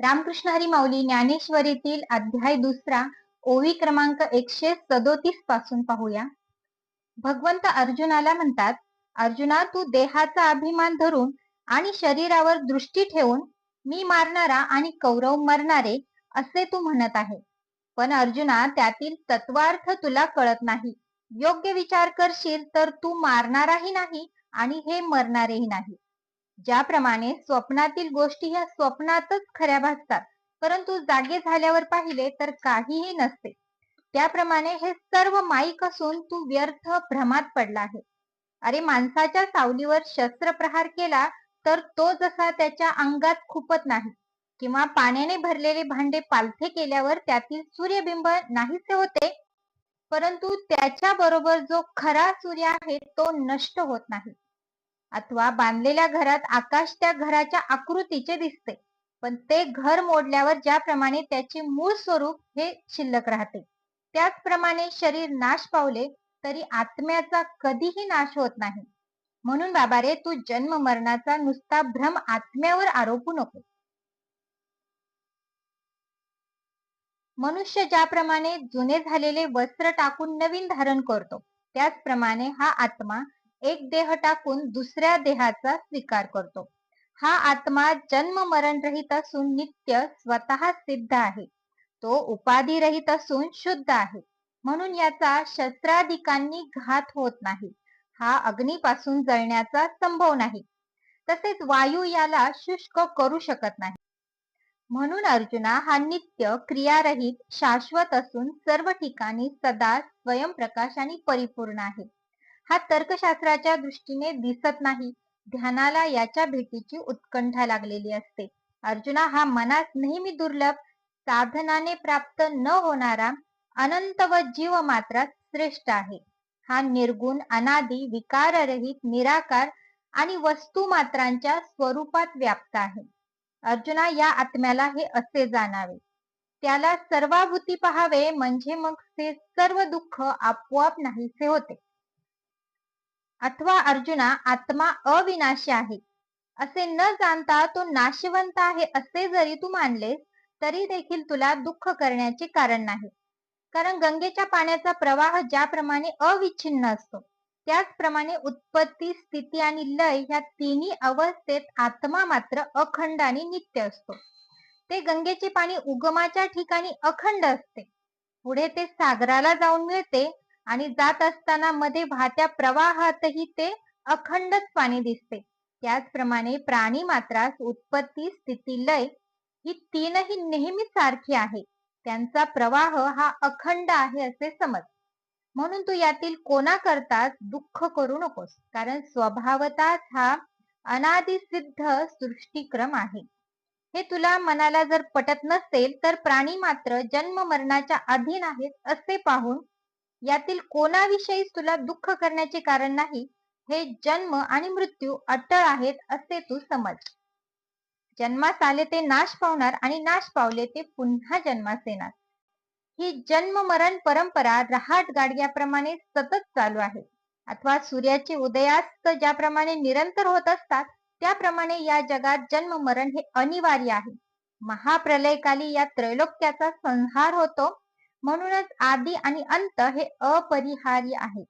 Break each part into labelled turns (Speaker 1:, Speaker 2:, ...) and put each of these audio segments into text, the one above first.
Speaker 1: रामकृष्ण हरी माऊली ज्ञानेश्वरीतील अध्याय दुसरा ओवी क्रमांक एकशे सदोतीसपासून पाहूया. भगवंत अर्जुनाला म्हणतात अर्जुना तू देहाचा अभिमान धरून आणि शरीरावर दृष्टी ठेवून मी मारणारा आणि कौरव मरणारे असे तू म्हणत आहे. पण अर्जुना त्यातील तत्वार्थ तुला कळत नाही. योग्य विचार करशील तर तू मारणाराही नाही आणि हे मरणारेही नाही. ज्याप्रमाणे स्वप्नातील गोष्टी ह्या स्वप्नातच खऱ्या भासतात परंतु जागे झाल्यावर पाहिले तर काहीही नसते. त्याप्रमाणे हे सर्व माईक असून तू व्यर्थ भ्रमात पडला आहे. अरे माणसाच्या सावलीवर शस्त्र प्रहार केला तर तो जसा त्याच्या अंगात खुपत नाही किंवा पाण्याने भरलेले भांडे पालथे केल्यावर त्यातील सूर्यबिंब नाहीसे होते परंतु त्याच्या बरोबर जो खरा सूर्य आहे तो नष्ट होत नाही. अथवा बांधलेल्या घरात आकाश त्या घराच्या आकृतीचे दिसते. पण ते घर मोडल्यावर ज्याप्रमाणे त्याचे मूळ स्वरूप हे शिल्लक राहते. त्याचप्रमाणे शरीर नाश पावले तरी आत्म्याचा कधीही नाश होत नाही. म्हणून बाबा रे तू जन्म मरणाचा नुसता भ्रम आत्म्यावर आरोपू नको. मनुष्य ज्याप्रमाणे जुने झालेले वस्त्र टाकून नवीन धारण करतो त्याचप्रमाणे हा आत्मा एक देह टाकून दुसऱ्या देहाचा स्वीकार करतो. हा आत्मा जन्म मरण रहित असून नित्य स्वतः सिद्ध आहे. तो उपाधी रहित असून शुद्ध आहे. म्हणून याचा शस्त्राधिकांनी घात होत नाही. हा अग्नीपासून जळण्याचा संभव नाही. तसेच वायू याला शुष्क करू शकत नाही. म्हणून अर्जुना हा नित्य क्रियारहित शाश्वत असून सर्व ठिकाणी सदा स्वयंप्रकाश आणि परिपूर्ण आहे. हा तर्कशास्त्राच्या दृष्टीने दिसत नाही. ध्यानाला याच्या भेटीची उत्कंठा लागलेली असते. अर्जुना हा मनात नेहमी दुर्लभ साधनाने प्राप्त न होणारा अनंत व जीव मात्र श्रेष्ठ आहे. हा निर्गुण अनादी विकाररहित निराकार आणि वस्तू मात्रांच्या स्वरूपात व्याप्त आहे. अर्जुना या आत्म्याला हे असे जाणावे. त्याला सर्वाभूती पहावे म्हणजे मग ते सर्व दुःख आपोआप नाहीसे होते. अथवा अर्जुना आत्मा अविनाशी आहे. असे न जाणता तो नाशवंत आहे असे जरी तू मानलेस तरी देखील तुला दुःख करण्याचे कारण नाही. कारण गंगेच्या पाण्याचा प्रवाह ज्याप्रमाणे अविच्छिन्न असतो त्याचप्रमाणे उत्पत्ती स्थिती आणि लय ह्या तिन्ही अवस्थेत आत्मा मात्र अखंड आणि नित्य असतो. ते गंगेचे पाणी उगमाच्या ठिकाणी अखंड असते. पुढे ते सागराला जाऊन मिळते आणि जात असताना मध्ये वाहत्या प्रवाहातही ते अखंडच पाणी दिसते. त्याचप्रमाणे प्राणी मात्रास उत्पत्ती स्थिती लय ही तीनही नेहमी सारखी आहे. त्यांचा प्रवाह हा अखंड आहे असे समज. म्हणून तू यातील कोणाकरताच दुःख करू नकोस कारण स्वभावताच हा अनादिसिद्ध सृष्टीक्रम आहे. हे तुला मनाला जर पटत नसेल तर प्राणी मात्र जन्म मरणाच्या अधीन आहेत असे पाहून यातील कोणाविषयी तुला दुःख करण्याचे कारण नाही हे जन्म आणि मृत्यू अटळ आहेत असे तू समज. जन्मास आले ते नाश पावणार आणि नाश पावले ते पुन्हा जन्मास येणार ही जन्म मरण परंपरा रहाट गाडग्याप्रमाणे सतत चालू आहे. अथवा सूर्याचे उदयास्त ज्याप्रमाणे निरंतर होत असतात त्याप्रमाणे या जगात जन्म मरण हे अनिवार्य आहे. महाप्रलयकाली या त्रैलोक्याचा संहार होतो म्हणूनच आदी आणि अंत हे अपरिहार्य आहे.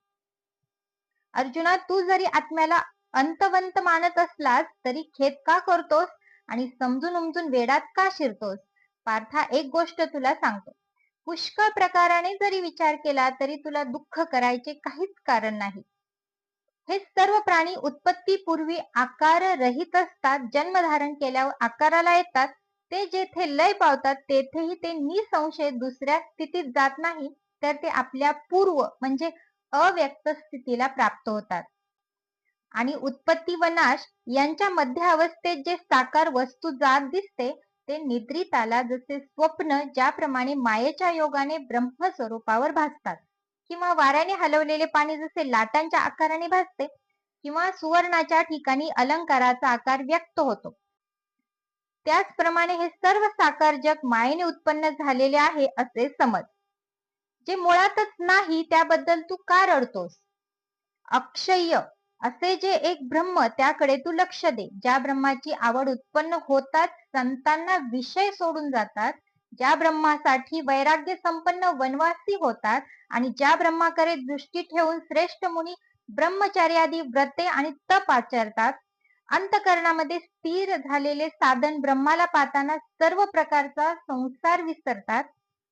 Speaker 1: अर्जुना तू जरी आत्म्याला अंतवंत मानत असलास तरी खेद का करतोस आणि समजून उमजून वेडात का शिरतोस? पार्था एक गोष्ट तुला सांगतो. पुष्कळ प्रकाराने जरी विचार केला तरी तुला दुःख करायचे काहीच कारण नाही. हे सर्व प्राणी उत्पत्तीपूर्वी आकार रहित असतात. जन्म धारण केल्यावर आकाराला येतात. ते जेथे लय पावतात तेथेही ते निसंशय दुसऱ्या स्थितीत जात नाही तर ते आपल्या पूर्व म्हणजे अव्यक्त स्थितीला प्राप्त होतात. आणि उत्पत्ती व नाश यांच्या मध्य अवस्थेत जे साकार वस्तू जात दिसते ते निद्रिताला जसे स्वप्न ज्याप्रमाणे मायेच्या योगाने ब्रह्म स्वरूपावर भासतात किंवा वाऱ्याने हलवलेले पाणी जसे लाटांच्या आकाराने भासते किंवा सुवर्णाच्या ठिकाणी अलंकाराचा आकार व्यक्त होतो. त्याचप्रमाणे हे सर्व साकार जग मायेने उत्पन्न झालेले आहे असे समज. जे मुळातच नाही त्याबद्दल तू का रडतोस? अक्षय असे जे एक ब्रह्म त्याकडे तू लक्ष दे. ज्या ब्रह्माची आवड उत्पन्न होताच संतांना विषय सोडून जातात ज्या ब्रह्मासाठी वैराग्य संपन्न वनवासी होतात आणि ज्या ब्रह्माकडे दृष्टी ठेवून श्रेष्ठ मुनी ब्रह्मचार्यादी व्रते आणि तप आचरतात अंतकरणामध्ये स्थिर झालेले साधन ब्रह्माला पाहताना सर्व प्रकारचा संसार विसरतात.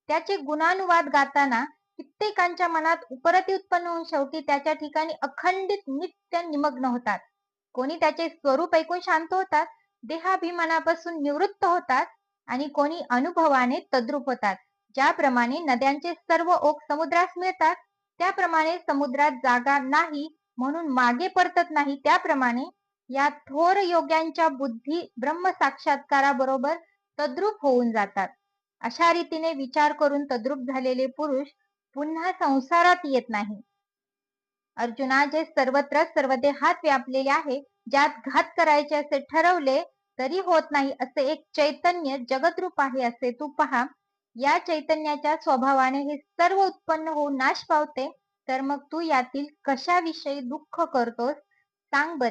Speaker 1: त्याचे गुणानुवाद गाताना कित्येकांच्या मनात उपरती उत्पन्न होऊन शेवटी त्याच्या ठिकाणी अखंडित नित्य निमग्न होतात. कोणी त्याचे स्वरूप ऐकून शांत होतात देहाभिमानापासून निवृत्त होतात आणि कोणी अनुभवाने तद्रूप होतात. ज्याप्रमाणे नद्यांचे सर्व ओक समुद्रास मिळतात त्याप्रमाणे समुद्रात जागा नाही म्हणून मागे परतत नाही त्याप्रमाणे या थोर योग्यांच्या बुद्धी ब्रह्म साक्षात्काराबरोबर तद्रूप होऊन जातात. अशा रीतीने विचार करून तद्रूप झालेले पुरुष पुन्हा संसारात येत नाही. अर्जुना जे सर्वत्र सर्व देहात व्यापलेले आहे ज्यात घात करायचे असे ठरवले तरी होत नाही असे एक चैतन्य जगतरूप आहे असे तू पहा. या चैतन्याच्या स्वभावाने हे सर्व उत्पन्न होऊन नाश पावते तर मग तू यातील कशाविषयी दुःख करतोस? सांग बरे.